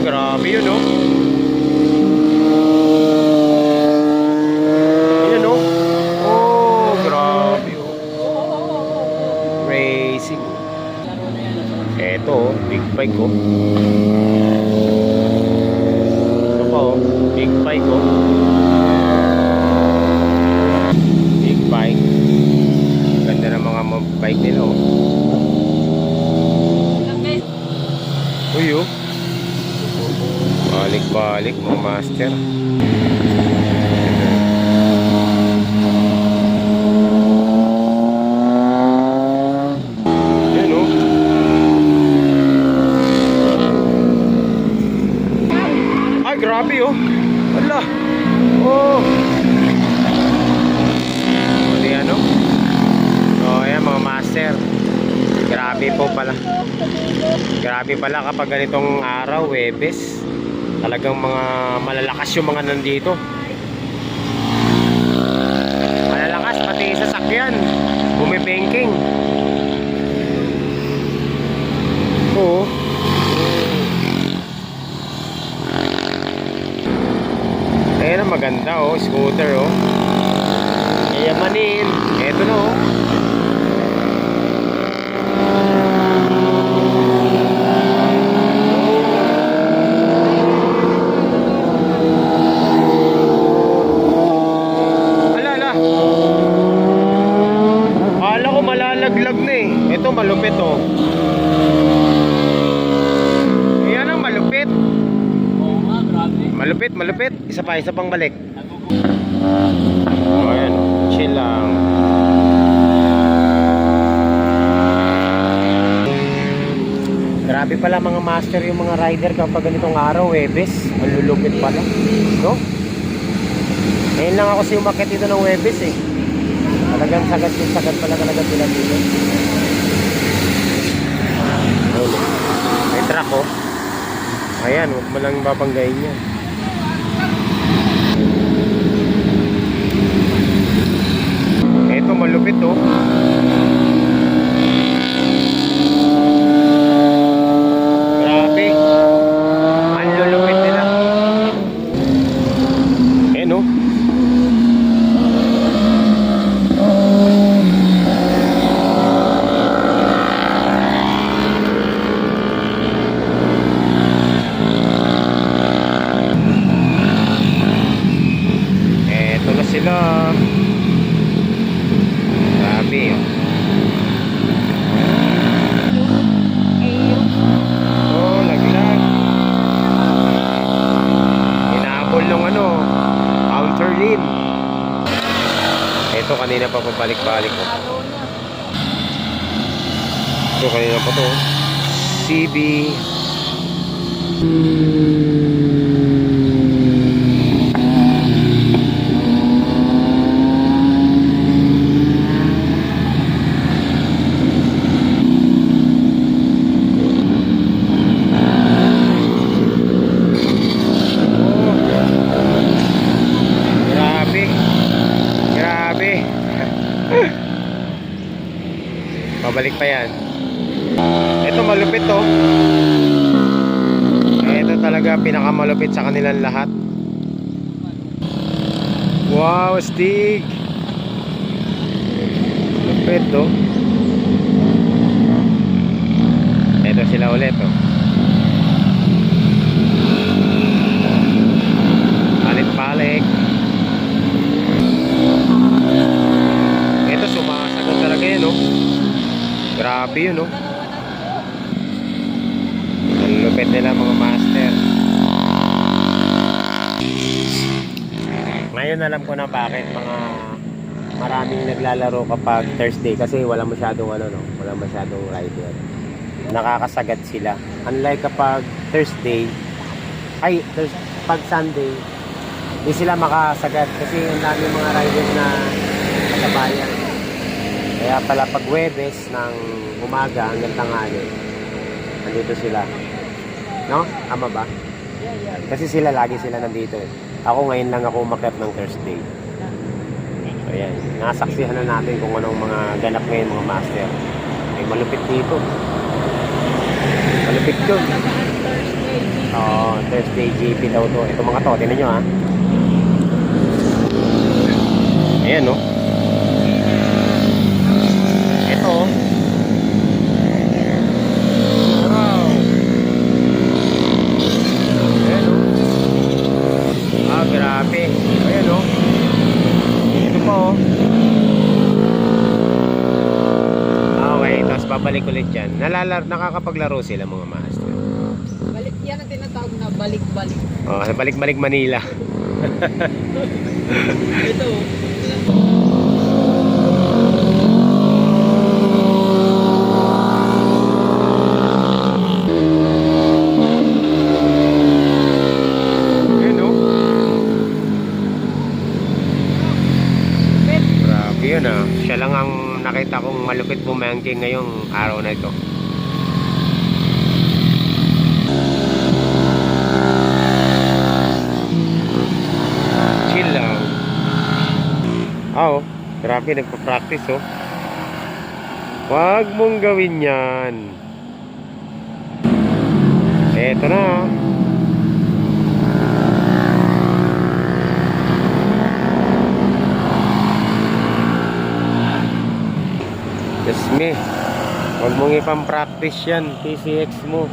grabe yun, no? Ayan, no? Oh, grabe, oh. Racing. Eto, oh, big bike, oh. Ito pa, oh. Big bike, oh. Big bike. Ganda ng mga mga bike nila, oh. Uy, oh. Balik-balik, mga master. Oh. Grabe, oh. Wala. Oh. Ano yan, oh? Oh, mga master. Grabe po pala. Grabe pala kapag ganitong araw, Webes. Talagang mga malalakas yung mga nandito. Malalakas pati sa sakyan. Bumibengking. Oo. Ayan ang maganda oh, scooter oh. Yayamanin. Eto na oh. Ala, ala. Akala ko malalaglag na eh. Ito malupit oh. Ayan ang malupit. Oo grabe. Malupit, malupit. Isa pa, isa pang balik. Oh, ayan. Chill lang. Grabe pala mga master yung mga rider kapag ganitong araw, Webes. Ang lulupit pala. No? Ngayon lang ako si umakit dito ng Webes eh. Talagang sagad yung sagad pala talaga sila dito. Ayun. May truck oh. Ayan, huwag mo lang babanggain yan. Ito malupit oh. Grabe. Ang lulupit nila. Ayan oh. Eto na sila. Grabe. oh. Oh, laglag. Inaabol ng ano, counter lane. Ito kanina pa pabalik-balik ko. Ito kanina pa to. CB. Grabe. Grabe. Pabalik pa yan. Ito malupit to. Ito talaga pinakamalupit sa kanilang lahat. Wow, Stig. Lupit to. Ito sila ulit oh. Palit-palik. Ito sumasagot talaga yun, no? Grabe yun, no? Ang lupit nila mga master. Ngayon alam ko na bakit mga maraming naglalaro kapag Thursday kasi wala masyadong ano no, wala masyadong rider. Nakakasagat sila. Unlike kapag Thursday, ay Thurs pag Sunday, hindi sila makasagat kasi ang dami mga riders na kasabayan. Kaya pala pag Webes ng umaga hanggang tanghali, nandito sila. No? Tama ba? Kasi sila lagi sila nandito eh. Ako ngayon lang ako umakyat ng Thursday. So yan, nasaksihan na natin kung anong mga ganap ngayon mga master. Ay malupit dito. Malupit yun. Oo, Thursday GP daw to. Ito mga to, tinan nyo ha. Ayan no. Ito oh. Wow. Ayan oh. Ah, grabe. Ayan oh. Ito pa oh. Ah, Okay, tapos babalik ulit yan. Nalalar, nakakapaglaro sila mga master. Balik yan ang tinatawag na balik-balik. Oh, balik-balik Manila. Ito. Ayun oh. Grabe yun ah. Siya lang ang nakita kong malupit bumangking ngayong araw na ito. Chill lang. Ah oh. Grabe, nagpa-practice oh. Huwag mong gawin yan. Eto na ah. Just me. Huwag mong ipang-practice yan, PCX mo.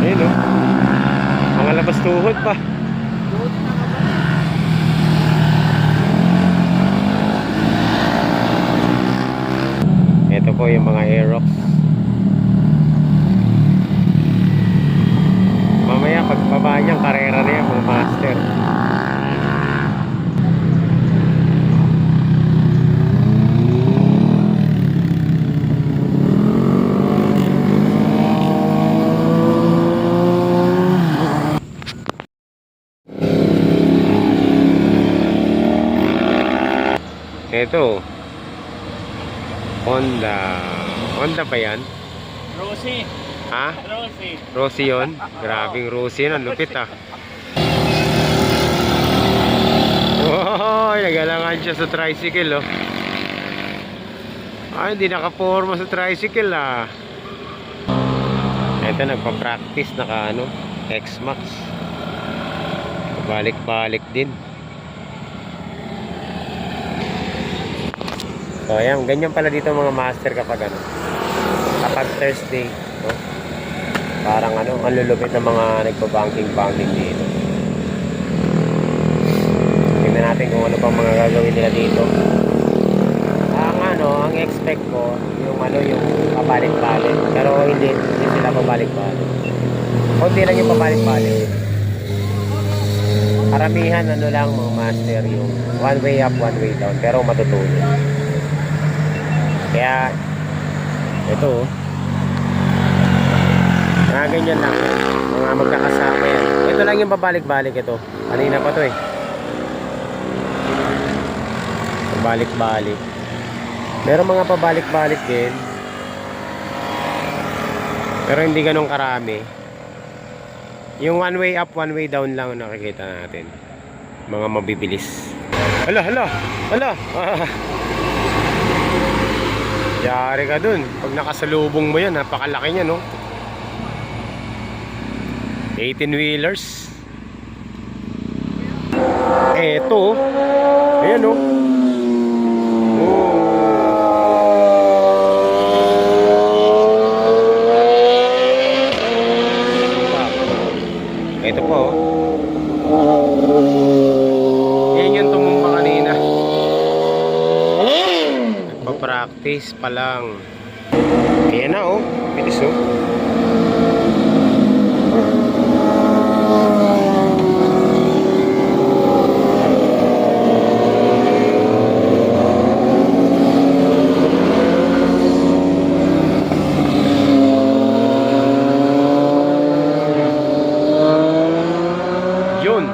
Ayun o. Mga labas tuhod pa. Ito po yung mga Aerox. Mamaya pagbaba niyan, karera na yan mga master. Ito. Honda. Honda ba yan? Rosie. Ha? Rosie. Rosie yun? Grabing Rosie yun. Ang lupit ah. Wow, nagalangan siya sa tricycle oh. Ay, hindi nakaporma sa tricycle ah. Ito, nagpa-practice naka ano, X-Max. Balik-balik din. So, ayan, ganyan pala dito mga master kapag ano, kapag Thursday, no? Parang ano, ang lulupit ng mga nagpa-banking-banking dito. Tingnan natin kung ano pang mga gagawin nila dito. Ang ano, ang expect ko, yung ano, yung pabalik-balik. Pero hindi, hindi sila pabalik-balik. Kunti lang yung pabalik-balik. Karamihan, ano lang mga master, yung one way up, one way down. Pero matutulog. Kaya, ito oh. Mga ganyan lang. Mga magkakasama yan. Ito lang yung pabalik-balik ito. Kanina pa to eh. Pabalik-balik. Meron mga pabalik-balik din. Pero hindi ganun karami. Yung one way up, one way down lang ang nakikita natin. Mga mabibilis. Hala, hala, hala. Ah. Yari ka dun. Pag nakasalubong mo yan, napakalaki niya, no? 18-wheelers. Eto. Ayan, oh. Oh. Ito po. oh. Yan yung tumumba kanina. Nagpa-practice pa lang. Ayan na oh. Bilis oh. Yun.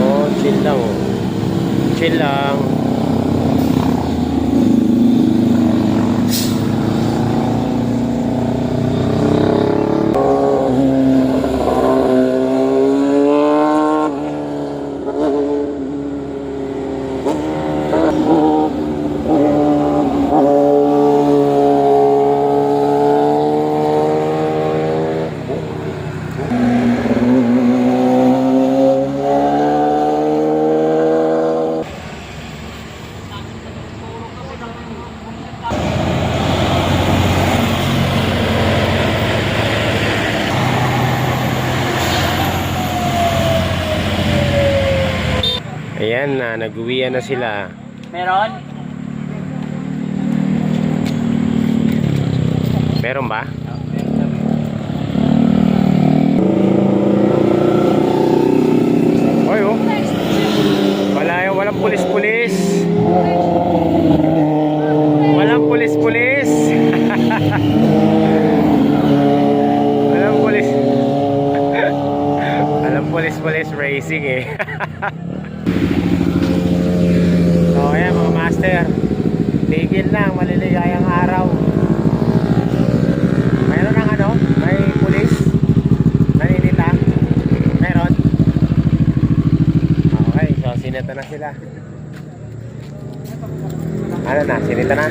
Oh, chill lang oh. Chill lang. Ayan na, sila. Meron? Meron ba? Oy, oh. Wala yung, walang pulis-pulis. Walang pulis-pulis. walang pulis. walang pulis-pulis racing eh. so, ayan mga master. Tigil lang, maliligayang araw. Mayroon ng ano? May pulis? Naninita? Meron? Okay, so sinita na sila. Ano na? Sinita na?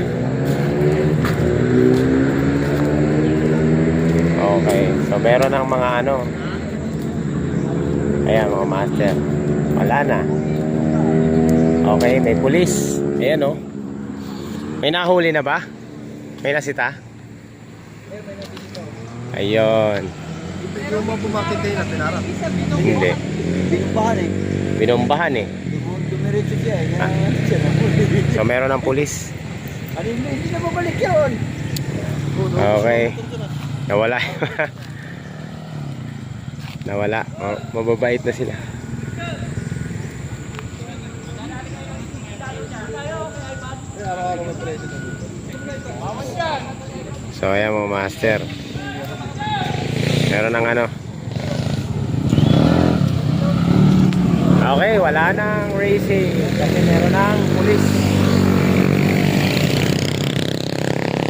Okay, so meron ng mga ano? Ayan mga master. Wala na. Okay, may pulis. Ayan oh. May nahuli na ba? May nasita? Ayun. Yung mga pumakit kayo na pinarap. Hindi. Binumbahan eh. Binombahan eh. Dumiretso siya eh. Ah. Kaya siya na So meron ng pulis. Ano yun? Hindi na mabalik yun. Okay. Nawala. Nawala. Ma- Mababait na sila. So ayan mga master. Meron ng ano. Okay, wala nang racing kasi meron ng pulis.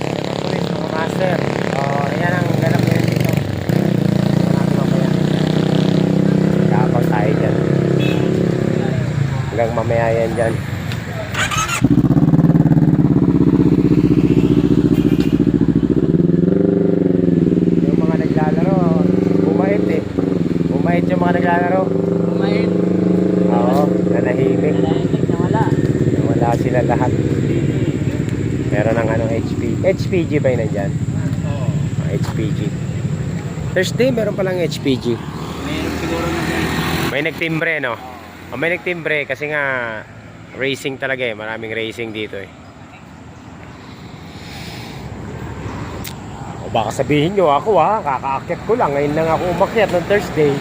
Meron ng pulis mga master. So ayan ang ganap ngayon dito. Hanapin mo yan. Kapag tayo dyan. Hanggang mamaya yan dyan. Yung mga naglalaro, bumait eh. Bumait yung mga naglalaro. Kumain. Oo, nanahimik. Nawala. Wala sila lahat. Meron ng ano, HP. HPG ba yun nandyan? Oo. Ah, HPG. Thursday, meron palang HPG. Meron siguro na yan. May nagtimbre, no? Oh, may nagtimbre kasi nga racing talaga eh. Maraming racing dito eh. O baka sabihin nyo ako ha, kakaakyat ko lang. Ngayon lang ako umakyat ng Thursday.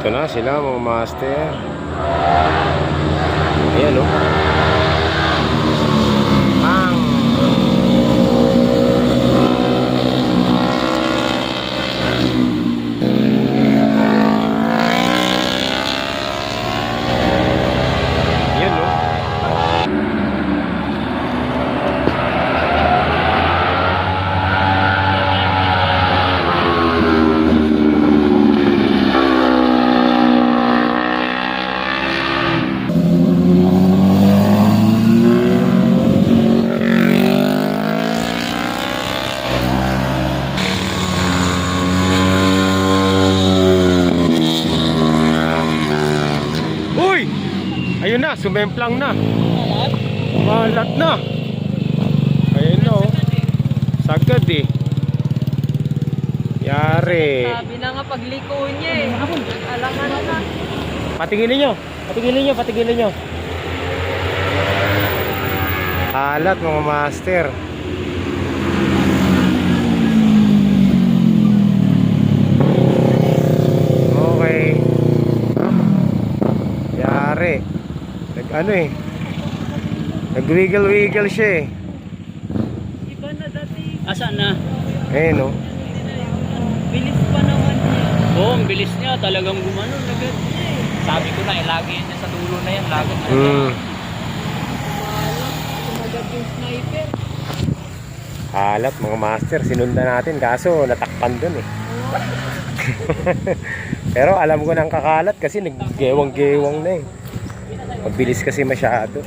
Eto na sila mga master. Ayan o. Ang Yun no. Uy! Ayun na, sumemplang na. Malat na. Ayun na oh. Sagad eh. Yari. Sabi na nga pagliko niya eh. Alangan na. Patigilin nyo. Patigilin nyo, patigilin nyo. Alat mga master. Okay. Yari. Nag ano eh. Nag-wiggle-wiggle siya eh. Iba na dati. Asan na? Eh no. Bilis pa naman niya. Oo, ang bilis niya. Talagang gumanon agad. Sabi ko na, eh, lagi yan sa dulo na yan. Lagi na Hmm. Yung sniper. Kalat mga master, sinundan natin kaso natakpan dun eh. Pero alam ko nang kakalat kasi naggewang-gewang na eh. Mabilis kasi masyado.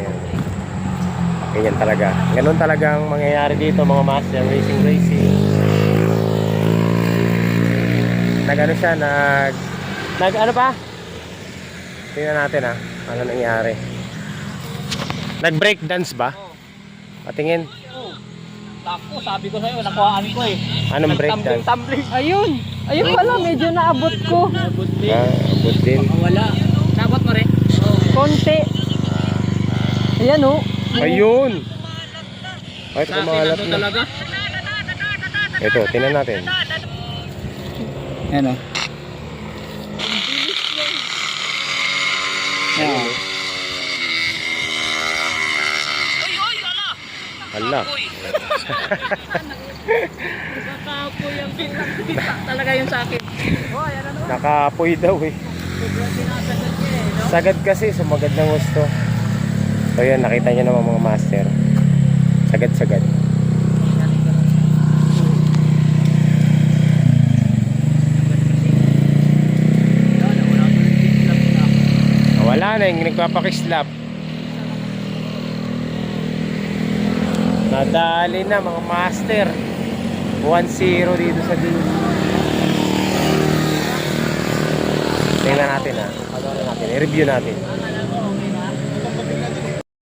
Ayan. Ganyan talaga. Ganun talagang mangyayari dito mga master racing racing. Nag ano siya, nag nag ano pa? Tingnan natin ah, ano nangyari. Nag breakdance ba? Patingin. Tako, sabi ko sa'yo, nakuhaan ko eh. Anong breakdance? Tumbling-tumbling. Ayun. Ayun pala, medyo naabot ko. Abot din. Ah, abot din. Wala. Nakot mo rin? Konti. Ayan oh. Ayun! Ay, kumalat na. talaga? Ito, tingnan natin. Ano? Ayun, eh. Hala. Nakapoy ang Talaga yung sa akin. Nakaapoy daw eh. Sagad kasi, sumagad ng gusto. So yun, nakita nyo naman mga master. Sagad-sagad. Wala na yung nagpapakislap. Nadali na mga master. 1-0 dito sa dulo. Tingnan natin ha. Ano natin? I-review natin.